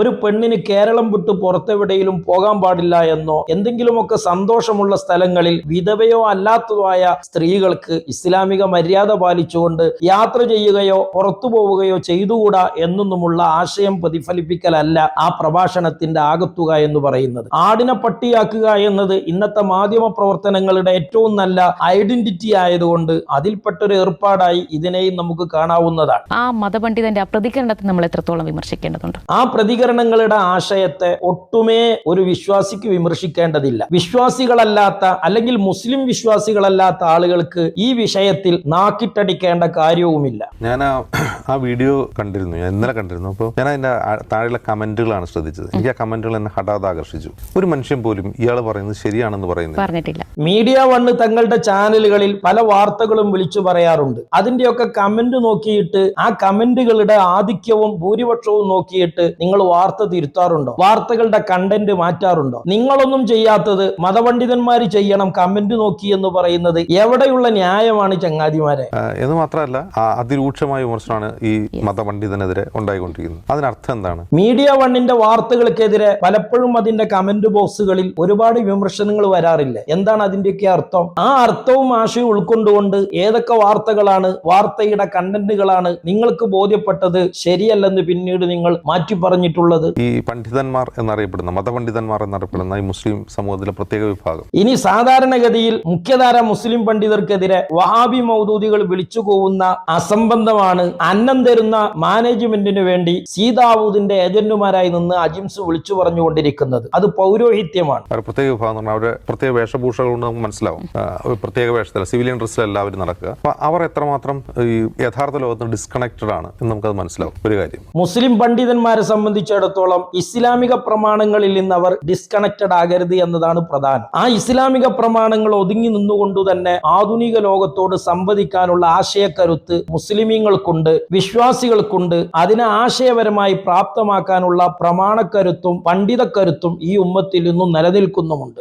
ഒരു പെണ്ണിന് കേരളം വിട്ട് പുറത്തെവിടെയും പോകാൻ പാടില്ല എന്നോ എന്തെങ്കിലുമൊക്കെ സന്തോഷമുള്ള സ്ഥലങ്ങളിൽ വിധവയോ അല്ലാത്തതായ സ്ത്രീകൾക്ക് ഇസ്ലാമിക മര്യാദ പാലിച്ചുകൊണ്ട് യാത്ര ചെയ്യുകയോ പുറത്തു പോവുകയോ ചെയ്തുകൂടാ എന്നൊന്നുമുള്ള ആശയം പ്രതിഫലിപ്പിക്കലല്ല ആ പ്രഭാഷണത്തിന്റെ ആകത്തുക എന്ന് പറയുന്നത്. ആടിനെ പട്ടിയാക്കുക എന്നത് ഇന്നത്തെ മാധ്യമ പ്രവർത്തനങ്ങളുടെ ഏറ്റവും നല്ല ഐഡന്റിറ്റി ആയതുകൊണ്ട് അതിൽപ്പെട്ടൊരു ഏർപ്പാടായി ഇതിനെയും നമുക്ക് കാണാവുന്നതാണ്. ആ മതപണ്ഡിതന്റെ ആ പ്രതികരണത്തെ നമ്മൾ എത്രത്തോളം വിമർശിക്കേണ്ടതുണ്ട്? ആ പ്രതികരണങ്ങളുടെ ആശയത്തെ ഒട്ടുമേ ഒരു വിശ്വാസിക്ക് വിമർശിക്കേണ്ടതില്ല. വിശ്വാസികളല്ലാത്ത അല്ലെങ്കിൽ മുസ്ലിം വിശ്വാസികളല്ലാത്ത ആളുകൾക്ക് ഈ വിഷയത്തിൽ നാക്കിട്ടടിക്കേണ്ട കാര്യവുമില്ല. ഞാൻ ആ വീഡിയോ കണ്ടിരുന്നു ഞാൻ ഇന്നലെ കണ്ടിരുന്നു. അപ്പോൾ ഞാൻ അതിന്റെ താഴെയുള്ള കമന്റുകളാണ് ശ്രദ്ധിച്ചത്. എനിക്ക് ആ കമന്റുകൾ എന്നെ ഹഠാത് ആകർഷിച്ചു ഒരു മനുഷ്യൻ പോലും ഇയാൾ പറയുന്നത് ശരിയാണെന്ന് പറയുന്നത് പറഞ്ഞിട്ടില്ല. മീഡിയ വണ്ണ് തങ്ങളുടെ ചാനലുകളിൽ പല വാർത്തകളും വിളിച്ചു പറയാറുണ്ട്. അതിന്റെയൊക്കെ കമന്റ് നോക്കിയിട്ട് ആ കമന്റുകളുടെ ആധിക്യവും ഭൂരിപക്ഷവും നോക്കിയിട്ട് നിങ്ങൾ വാർത്ത തിരുത്താറുണ്ടോ? വാർത്തകളുടെ കണ്ടന്റ് മാറ്റാറുണ്ടോ? നിങ്ങളൊന്നും ചെയ്യാത്തത് മതപണ്ഡിതന്മാർ ചെയ്യണം കമന്റ് നോക്കി എന്ന് പറയുന്നത് എവിടെയുള്ള ന്യായമാണ് ചങ്ങാതിമാരെ? എന്ന് മാത്രമല്ല അതിരൂക്ഷമായ വിമർശനമാണ് ഈ മതപണ്ഡിതനെതിരെ ഉണ്ടായിക്കൊണ്ടിരിക്കുന്നത്. അതിനർത്ഥം എന്താണ്? മീഡിയ വണ്ണിന്റെ വാർത്തകൾക്കെതിരെ പലപ്പോഴും അതിന്റെ കമന്റ് ബോക്സുകളിൽ ഒരുപാട് വിമർശനങ്ങൾ വരാറില്ല. എന്താണ് അതിന്റെയൊക്കെ അർത്ഥം? ആ അർത്ഥവും ആശയവും ഉൾക്കൊണ്ടുകൊണ്ട് ഏതൊക്കെ വാർത്തകളാണ് വാർത്തയുടെ കണ്ടന്റുകളാണ് നിങ്ങൾക്ക് ബോധ്യപ്പെട്ടത് ശരിയല്ലെന്ന് പിന്നീട് നിങ്ങൾ മാറ്റി പറഞ്ഞിട്ടുള്ളത് ഈ പണ്ഡിതന്മാർ എന്നറിയപ്പെടുന്ന മതപണ്ഡിതന്മാർ എന്നറിയപ്പെടുന്ന ഈ മുസ്ലിം സമൂഹത്തിലെ പ്രത്യേക വിഭാഗം. ഇനി സാധാരണഗതിയിൽ മുഖ്യധാര മുസ്ലിം പണ്ഡിതർക്കെതിരെ വഹാബി മൗദൂദികൾ വിളിച്ചു പോകുന്ന അസംബന്ധമാണ് അന്നം തരുന്ന മാനേജ്മെന്റിന് വേണ്ടി സീതാവൂദിന്റെ ഏജന്റുമാരായി നിന്ന് അജിംസ് വിളിച്ചു പറഞ്ഞുകൊണ്ടിരിക്കുന്നത്. അത് പൗരോഹിത്യമാണ്. പ്രത്യേക വിഭാഗം അവരുടെ പ്രത്യേക വേഷഭൂഷകൾ കൊണ്ട് നമുക്ക് മനസ്സിലാവും. പ്രത്യേക വേഷത്തിൽ സിവിലിയൻ ഡ്രസ്സിൽ എല്ലാവരും നടക്കുക. അപ്പൊ അവർ എത്രമാത്രം ഈ യഥാർത്ഥ ലോകത്ത് ഡിസ്കണക്റ്റഡ് ആണ് എന്ന് നമുക്കത് മനസ്സിലാവും. ഒരു കാര്യം. മുസ്ലിം പണ്ഡിതന്മാരെ സംബന്ധിച്ചിടത്തോളം ഇസ്ലാമിക പ്രമാണങ്ങളിൽ നിന്ന് അവർ ഡിസ്കണക്റ്റഡ് ആകരുത് എന്നതാണ് പ്രധാനം. ആ ഇസ്ലാമിക പ്രമാണങ്ങൾ ഒതുങ്ങി നിന്നുകൊണ്ട് തന്നെ ആധുനിക ലോകത്തോട് സംവദിക്കാനുള്ള ആശയക്കരുത്ത് മുസ്ലിമീങ്ങൾക്കുണ്ട് വിശ്വാസികൾക്കുണ്ട്. അതിനെ ആശയപരമായി പ്രാപ്തമാക്കാനുള്ള പ്രമാണക്കരുത്തും പണ്ഡിതക്കരുത്തും ഈ ഉമ്മത്തിൽ നിന്നും നിലനിൽക്കുന്നുമുണ്ട്.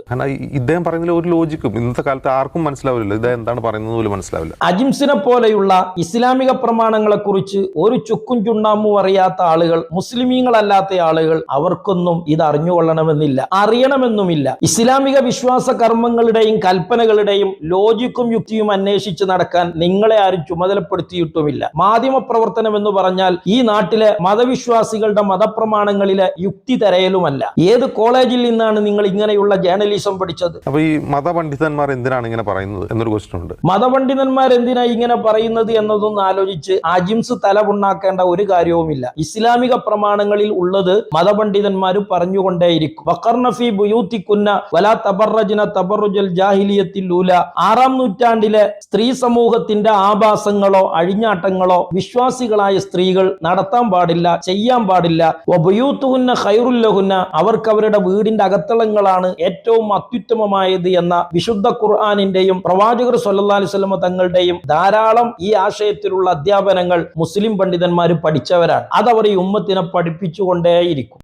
ഇദ്ദേഹം പറയുന്നതിൽ ഒരു ലോജിക്കും ഇന്നത്തെ കാലത്ത് ആർക്കും മനസ്സിലാവില്ല. ഇദ്ദേഹം എന്താണ് പറയുന്നത് പോലും മനസ്സിലാവില്ല. അജിംസിനെ പോലെയുള്ള ഇസ്ലാമിക പ്രമാണങ്ങളെ കുറിച്ച് ഒരു ചുക്കും ചുണ്ണാമും അറിയാത്ത ആളുകൾ മുസ്ലിമീങ്ങളല്ലാത്ത ആളുകൾ അവർക്കൊന്നും ഇത് അറിഞ്ഞുകൊള്ളണമെന്നില്ല. അറിയണമെന്നുമില്ല. ഇസ്ലാമിക വിശ്വാസ കർമ്മങ്ങളുടെയും കൽപ്പനകളുടെയും ലോജിക്കും യുക്തിയും അന്വേഷിച്ച് നടക്കാൻ നിങ്ങളെ ആരും ചുമതലപ്പെടുത്തിയിട്ടുമില്ല. മാധ്യമ പ്രവർത്തനം എന്ന് പറഞ്ഞാൽ ഈ നാട്ടിലെ മതവിശ്വാസികളുടെ മതപ്രമാണങ്ങളിലെ യുക്തി തരയലുമല്ല. ഏത് കോളേജിൽ നിന്നാണ് നിങ്ങൾ ഇങ്ങനെയുള്ള ജേർണലിസം പഠിച്ചത്? അപ്പൊ ഈ മതപണ്ഡിതന്മാർ എന്തിനാണ് ഇങ്ങനെ പറയുന്നത് എന്നൊരു ക്വസ്റ്റ്യൻ ഉണ്ട്. മതപണ്ഡിതന്മാർ എന്തിനാ ഇങ്ങനെ പറയുന്നത് എന്നതൊന്ന് ആലോചിച്ച് അജിംസ് തലപുണ്ണാക്കേണ്ട ഒരു കാര്യവുമില്ല. ഇസ്ലാമിക പ്രമാണങ്ങളിൽ ഉള്ളത് മതപണ്ഡിതന്മാർ പറഞ്ഞുകൊണ്ടേയിരിക്കും. വലാ തബറജന ജാഹിലിയത്തിൽ ലൂല. ആറാം നൂറ്റാണ്ടിലെ സ്ത്രീ സമൂഹത്തിന്റെ ആഭാസങ്ങളോ അഴിഞ്ഞാട്ടങ്ങളോ വിശ്വാസികളായ സ്ത്രീകൾ നടത്താൻ പാടില്ല ചെയ്യാൻ പാടില്ല. വബുയൂത്തുഹുന്ന ഖൈറുല്ലഹുന്ന അവർക്ക് അവരുടെ വീടിന്റെ അകത്തളങ്ങളാണ് ഏറ്റവും അത്യുത്തമമായത് എന്ന വിശുദ്ധ ഖുർആാനിന്റെയും പ്രവാചകർ സല്ലല്ലാഹു അലൈഹി വസല്ലമ തങ്ങളുടെയും ധാരാളം ഈ ആശയത്തിലുള്ള അധ്യാപനങ്ങൾ മുസ്ലിം പണ്ഡിതന്മാർ പഠിച്ചവരാണ്. അതവർ ഈ ഉമ്മത്തിനെ പഠിപ്പിച്ചുകൊണ്ടേയിരിക്കും